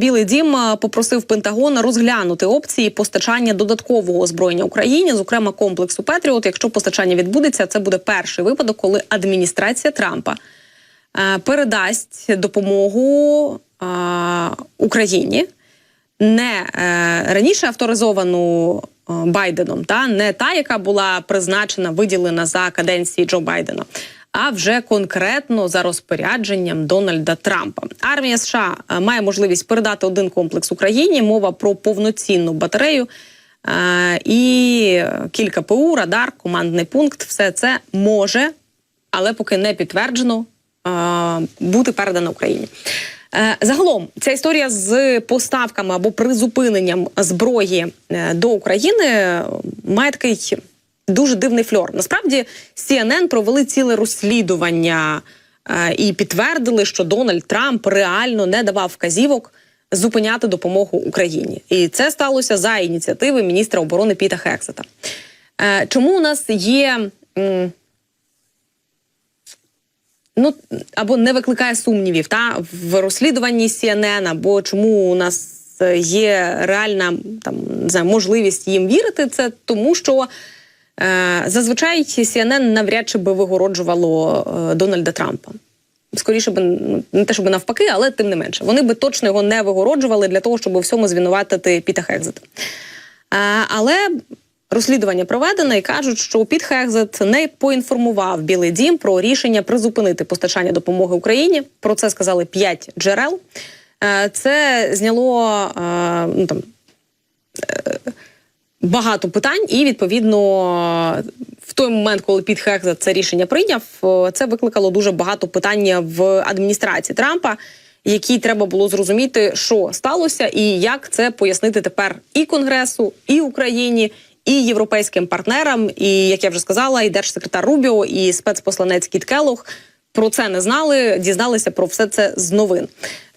Білий дім е, попросив Пентагон розглянути опції постачання додаткового озброєння Україні, зокрема комплексу Петріот. Якщо постачання відбудеться, це буде перший випадок, коли адміністрація Трампа е, передасть допомогу е, Україні не раніше авторизовану Байденом, та не та, яка була призначена, виділена за каденції Джо Байдена, а вже конкретно за розпорядженням Дональда Трампа. Армія США е, має можливість передати один комплекс Україні. Мова про повноцінну батарею. е, І кілька ПУ, радар, командний пункт все це може, але поки не підтверджено, е, бути передано Україні. Загалом ця історія з поставками або призупиненням зброї до України має такий дуже дивний фльор. Насправді CNN провели ціле розслідування е, і підтвердили, що Дональд Трамп реально не давав вказівок зупиняти допомогу Україні, і це сталося за ініціативи міністра оборони Піта Хексета. Е, Чому у нас є м, ну або не викликає сумнівів та в розслідуванні CNN, або чому у нас є реальна там не знаю, можливість їм вірити, це тому, що зазвичай CNN навряд чи би вигороджувало е, Дональда Трампа. Скоріше би ну, не те, щоб навпаки, але тим не менше. Вони би точно його не вигороджували для того, щоб у всьому звинуватити Піта Хекзета. Е, але розслідування проведено і кажуть, що Піт Хекзет не поінформував Білий Дім про рішення призупинити постачання допомоги Україні. Про це сказали п'ять джерел. Е, Це зняло е, ну, там, е, багато питань, і відповідно в той момент, коли Піт Хекзет це рішення прийняв, це викликало дуже багато питання в адміністрації Трампа, якій треба було зрозуміти, що сталося, і як це пояснити тепер і Конгресу, і Україні. І європейським партнерам, і як я вже сказала, і держсекретар Рубіо, і спецпосланець Кіт Келлог про це не знали, дізналися про все це з новин.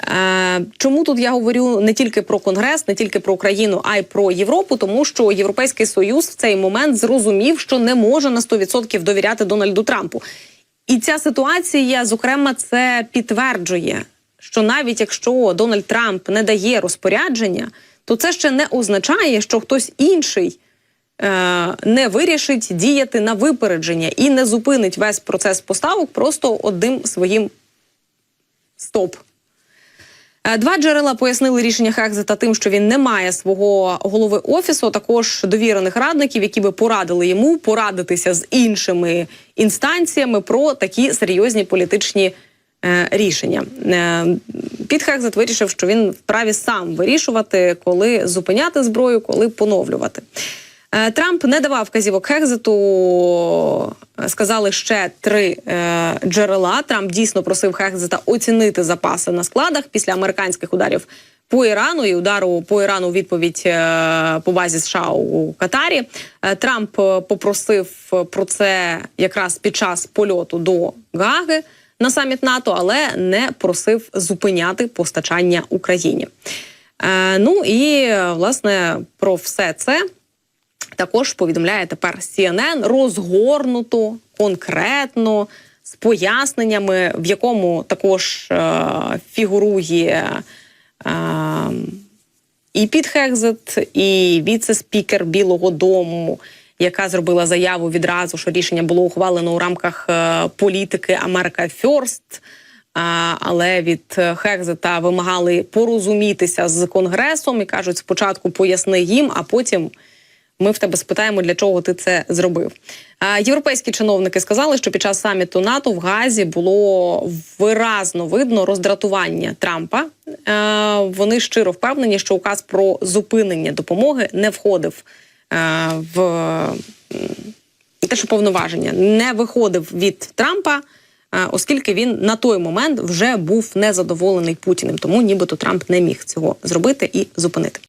Е, чому тут я говорю не тільки про Конгрес, не тільки про Україну, а й про Європу, тому що Європейський Союз в цей момент зрозумів, що не може на 100% довіряти Дональду Трампу. І ця ситуація, зокрема, це підтверджує, що навіть якщо Дональд Трамп не дає розпорядження, то це ще не означає, що хтось інший не вирішить діяти на випередження і не зупинить весь процес поставок просто одним своїм стоп. Е, Два джерела пояснили рішення Хекзета тим, що він не має свого голови офісу, а також довірених радників, які би порадили йому порадитися з іншими інстанціями про такі серйозні політичні е, рішення. Е, Піт Хекзет вирішив, що він вправі сам вирішувати, коли зупиняти зброю, коли поновлювати. Е, Трамп не давав вказівок Хекзету. е, Сказали ще три е, джерела. Трамп дійсно просив Хекзета оцінити запаси на складах після американських ударів по Ірану і удару по Ірану у відповідь е, по базі США у Катарі. Е, Трамп е, попросив про це якраз під час польоту до Гаги на саміт НАТО, але не просив зупиняти постачання Україні. Е, Ну і власне про все це також повідомляє тепер CNN розгорнуто, конкретно, з поясненнями, в якому також е, фігурує е, і Піт Хекзет, і віце-спікер Білого Дому, яка зробила заяву відразу, що рішення було ухвалено у рамках е, політики Америка Фьорст. Але від е, Хекзета вимагали порозумітися з конгресом і кажуть, спочатку поясни їм, а потім ми в тебе спитаємо, для чого ти це зробив. Європейські чиновники сказали, що під час саміту НАТО в Газі було виразно видно роздратування Трампа. Вони щиро впевнені, що указ про зупинення допомоги не входив в те, що повноваження не виходив від Трампа. Оскільки він на той момент вже був незадоволений Путіним, тому нібито Трамп не міг цього зробити і зупинити.